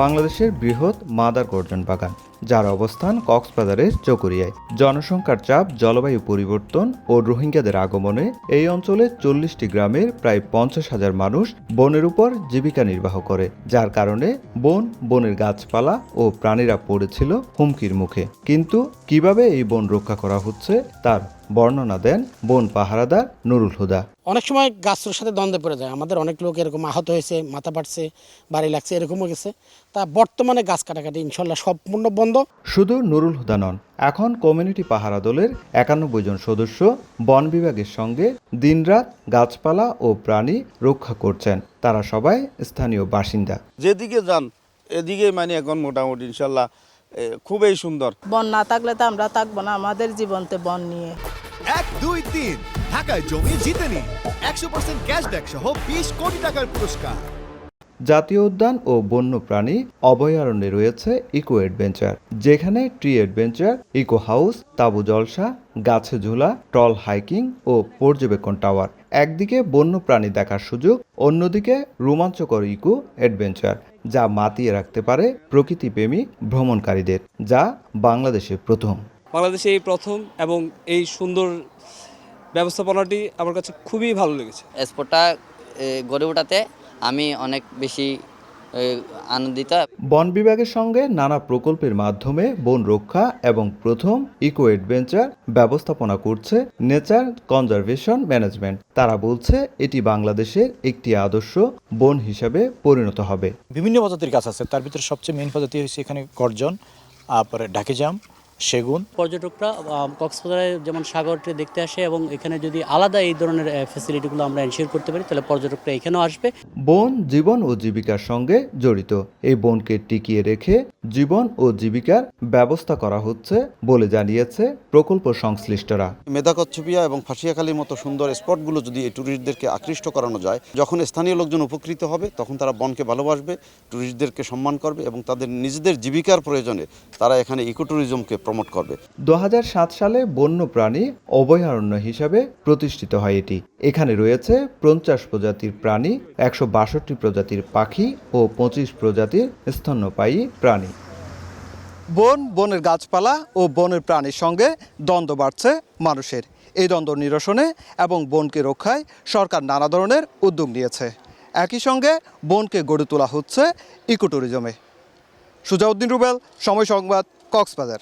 বাংলাদেশের বৃহৎ মাদার গর্জন বাগান, যার অবস্থান কক্সবাজারের চকরিয়ায়। জনসংখ্যার চাপ, জলবায়ু পরিবর্তন ও রোহিঙ্গাদের আগমনে এই অঞ্চলে চল্লিশটি গ্রামের প্রায় পঞ্চাশ হাজার মানুষ বনের উপর জীবিকা নির্বাহ করে, যার কারণে বন, বনের গাছপালা ও প্রাণীরা পড়েছিল হুমকির মুখে। কিন্তু কীভাবে এই বন রক্ষা করা হচ্ছে, তার বর্ণনা দেন বন পাহারাদার নুরুল হুদা। অনেক সময় গাছটার সাথে দ্বন্দ্বে পড়ে যায়। আমাদের অনেক লোক এরকম আহত হয়েছে মাথা পাটছে বাড়ি লাগছে এরকমও গেছে। তা বর্তমানে গাছ কাটাকাটি ইনশাল্লাহ সম্পূর্ণ বন্ধ। শুধু নুরুল হুদা নন এখন কমিউনিটি পাহারা দলের একানব্বই জন সদস্য বন বিভাগের সঙ্গে দিনরাত গাছপালা ও প্রাণী রক্ষা করছেন। তারা সবাই স্থানীয় বাসিন্দা। যেদিকে যান এদিকে মানে এখন মোটামুটি ইনশাল্লাহ খুবই সুন্দর। বন না থাকলে তো আমরা থাকব না আমাদের জীবনতে বন নিয়ে। এক দুই তিন। ঢাকায় জমি জিতে নিন একশো পার্সেন্ট ক্যাশব্যাক সহ বিশ কোটি টাকার পুরস্কার। জাতীয় উদ্যান ও বন্যপ্রাণী অভয়ারণ্যে রয়েছে ইকো অ্যাডভেঞ্চার যেখানে ট্রি অ্যাডভেঞ্চার ইকো হাউস তাবু জলসা গাছে ঝোলা টল হাইকিং ও পর্যবেক্ষণ টাওয়ার। একদিকে বন্যপ্রাণী দেখার সুযোগ অন্যদিকে রোমাঞ্চকর ইকো অ্যাডভেঞ্চার যা মাতিয়ে রাখতে পারে প্রকৃতিপ্রেমী ভ্রমণকারীদের যা বাংলাদেশে প্রথম। বাংলাদেশে এই প্রথম এবং এই সুন্দর ব্যবস্থাপনাটি আমার কাছে খুবই ভালো লেগেছে। স্পোর্টটা এ, গড়ে ওঠাতে আমি অনেক বেশি আনন্দিত। বন বিভাগের সঙ্গে নানা প্রকল্পের মাধ্যমে বন রক্ষা এবং প্রথম ইকো অ্যাডভেঞ্চার ব্যবস্থাপনা করছে নেচার কনজারভেশন ম্যানেজমেন্ট। তারা বলছে এটি বাংলাদেশের একটি আদর্শ বন হিসাবে পরিণত হবে। বিভিন্ন প্রজাতির গাছ আছে। তার ভিতরে সবচেয়ে মেইন প্রজাতি হচ্ছে এখানে গর্জন তারপরে ঢাকিজাম সেগুন। পর্যটকরা কক্সবাজারে যেমন সাগরটি দেখতে আসে এবং এখানে যদি আলাদা এই ধরনের ফ্যাসিলিটিগুলো আমরা এনশিওর করতে পারি তাহলে পর্যটকরা এখানেও আসবে। বন জীবন ও জীবিকার সঙ্গে জড়িত। এই বনকে টিকিয়ে রেখে জীবন ও জীবিকার ব্যবস্থা করা হচ্ছে বলে জানিয়েছে প্রকল্প সংশ্লিষ্টরা। মেধাকচ্ছপিয়া এবং ফাঁসিয়াখালীর মতো সুন্দর স্পটগুলো যদি এই ট্যুরিস্টদেরকে আকৃষ্ট করানো যায় যখন স্থানীয় লোকজন উপকৃত হবে তখন তারা বনকে ভালোবাসবে ট্যুরিস্টদেরকে সম্মান করবে এবং তাদের নিজেদের জীবিকার প্রয়োজনে তারা এখানে ইকো ট্যুরিজমকে প্রমোট করবে। দু হাজার সাত সালে বন্যপ্রাণী অভয়ারণ্য হিসাবে প্রতিষ্ঠিত হয় এটি। এখানে রয়েছে পঞ্চাশ প্রজাতির প্রাণী, একশো বাষট্টি প্রজাতির পাখি ও পঁচিশ প্রজাতির স্তন্যপায়ী প্রাণী। বন, বনের গাছপালা ও বনের প্রাণীর সঙ্গে দ্বন্দ্ব বাড়ছে মানুষের। এই দ্বন্দ্ব নিরসনে এবং বনকে রক্ষায় সরকার নানা ধরনের উদ্যোগ নিয়েছে। একই সঙ্গে বনকে গড়ে তোলা হচ্ছে ইকো ট্যুরিজমে সুজাউদ্দিন রুবেল, সময় সংবাদ কক্সবাজার